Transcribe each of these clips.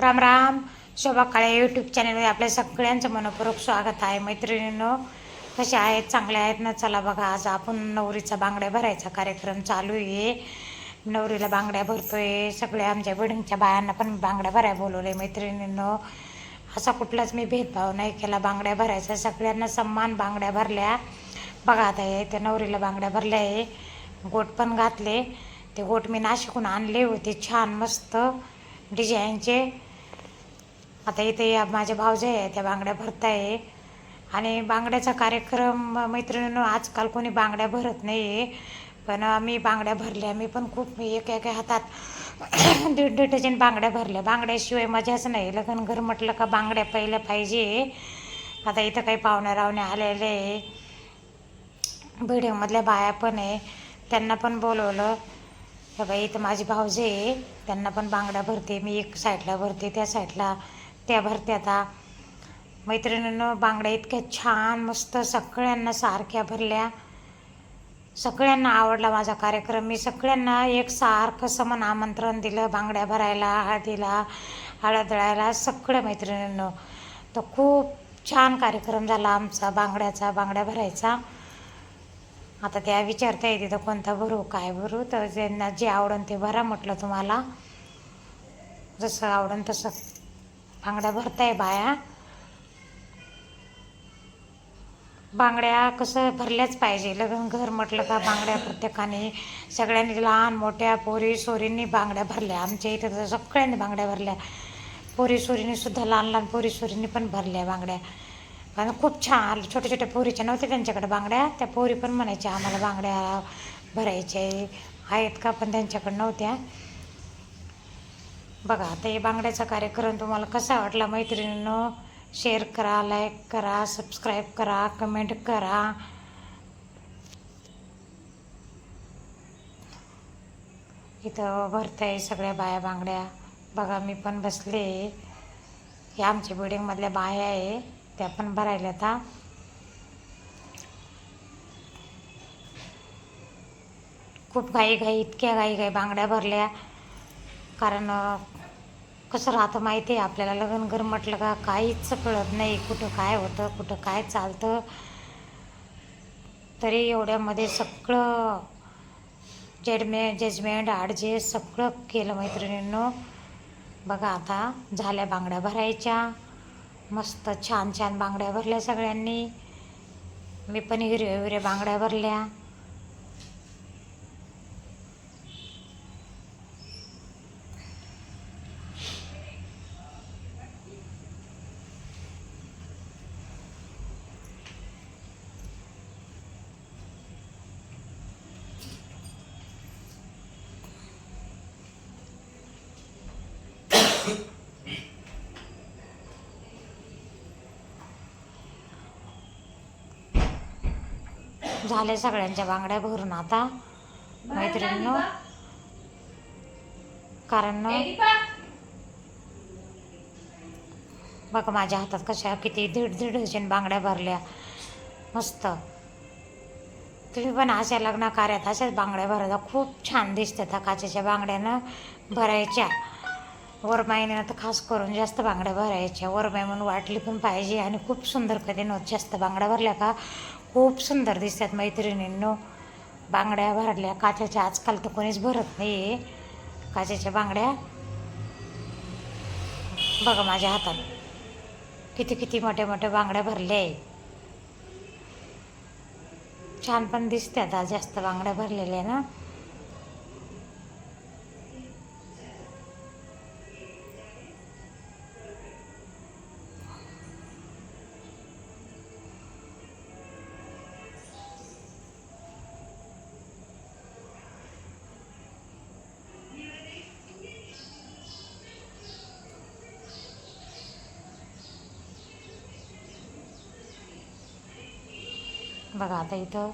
Ram Ram. Shobha Kale YouTube चॅनलमध्ये आपल्या सगळ्यांचं मनपूर्वक स्वागत आहे. मैत्रिणींनो कसे आहेत? चांगले आहेत ना? चला बघा आज आपण नवरीचा बांगड्या भरायचा कार्यक्रम चालू आहे. नवरीला बांगड्या भरतोय. सगळ्या आमच्या बिल्डिंगच्या बायांना पण बांगड्या भराय बोलवले मैत्रिणींनो असा कुठलाच मी भेदभाव नाही केला. बांगड्या भरायचा. सगळ्यांना सन्मान बांगड्या भरल्या. बघा आता हे त्या नवरीला बांगड्या भरल्या आहे. गोट पण घातले. ते गोट मी नाशिकून आणले होते. छान मस्त डिझाईनचे आता इथे या माझ्या भावजे आहे त्या बांगड्या भरताय. आणि बांगड्याचा कार्यक्रम मैत्रिणींनो आजकाल कोणी बांगड्या भरत नाही आहे पण मी बांगड्या भरल्या मी पण खूप मी एक एका हातात दीड दीड डझन बांगड्या भरल्या. बांगड्याशिवाय मजाच नाही. लग्न घर म्हटलं का बांगड्या पहिल्या पाहिजे. आता इथं काही पाहुणे रावणे आलेले आहे. बिल्डिंगमधल्या बाया पण आहे. त्यांना पण बोलवलं. हे बाई इथं माझी भाऊजे आहे. त्यांना पण बांगड्या भरते. मी एक साईडला भरते त्या साईडला. त्या भरत्या आता मैत्रिणीनं बांगड्या इतक्या छान मस्त सगळ्यांना सारख्या भरल्या. सगळ्यांना आवडला माझा कार्यक्रम. मी सगळ्यांना एक सारखं समान आमंत्रण दिलं बांगड्या भरायला हळदीला हळद दळायला सगळ्या मैत्रिणींनं. तर खूप छान कार्यक्रम झाला आमचा बांगड्याचा बांगड्या भरायचा. आता त्या विचारता येते तर कोणता भरू काय भरू? तर ज्यांना जे आवडन ते भरा म्हटलं तुम्हाला. जसं आवडन तसं बांगड्या भरताय बाया. बांगड्या कसं भरल्याच पाहिजे. लग्न घर म्हटलं का बांगड्या प्रत्येकाने सगळ्यांनी लहान मोठ्या पोरी सोरींनी बांगड्या भरल्या. आमच्या इथं तर सगळ्यांनी बांगड्या भरल्या. पोरी सोरींनी सुद्धा लहान लहान पोरी सोरींनी पण भरल्या बांगड्या कारण खूप छान छोट्या छोट्या पोरीच्या नव्हत्या त्यांच्याकडे बांगड्या त्या पोरी पण म्हणायच्या आम्हाला बांगड्या भरायच्या आहेत का? पण त्यांच्याकडे नव्हत्या. बघा आता हे बांगड्याचा कार्यक्रम तुम्हाला कसा वाटला मैत्रिणींनो? शेअर करा लाईक करा सबस्क्राईब करा कमेंट करा. इथं भरताय सगळ्या बाया बांगड्या. बघा मी पण बसले. हे आमच्या बिल्डिंगमधल्या बाया आहे त्या पण भरायला आता खूप घाई घाई इतक्या घाई घाई बांगड्या भरल्या. कारण कसं राहतं माहिती आहे आपल्याला लग्न घर म्हटलं का काहीच कळत नाही कुठं काय होतं कुठं काय चालतं. तरी एवढ्यामध्ये सगळं जडमे जजमेंट आडजे सगळं केलं मैत्रिणींनो. बघा आता झाल्या बांगड्या भरायच्या. मस्त छान छान बांगड्या भरल्या सगळ्यांनी. मी पण हिरव्या हिरव्या बांगड्या भरल्या. झाल्या सगळ्यांच्या बांगड्या भरून आता. मैत्रिणींनो. कारण? बघा माझ्या हातात कशा किती दीड दीड डझन बांगड्या भरल्या. मस्त. तुम्ही पण अशा लग्न कार्यात अशाच बांगड्या भरायचा खूप छान दिसतात त्या काचेच्या बांगड्यानं भरायच्या. वर महिन्यानं तर खास करून जास्त बांगड्या भरायच्या. वर म्हणून वाटली पण पाहिजे आणि खूप सुंदर कधी नव्हत जास्त बांगड्या भरल्या का? खूप सुंदर दिसतात मैत्रिणींनो. बांगड्या भरल्या. काचेच्या आजकाल तर कोणीच भरत नाही आहे काचेच्या बांगड्या. बघा माझ्या हातात किती किती मोठ्या मोठ्या बांगड्या भरल्या आहे. छान पण दिसतात आज जास्त बांगड्या भरलेल्या ना. बघा आता इथं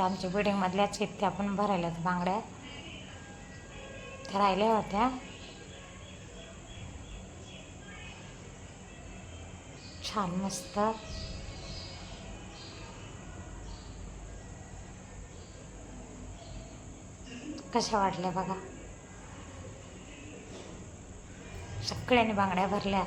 आमच्या बिल्डिंगमधल्याच आहेत त्या पण भरायला बांगड्या. त्या राहिल्या होत्या. छान मस्त. कशा वाटल्या बघा? सगळ्यांनी बांगड्या भरल्या.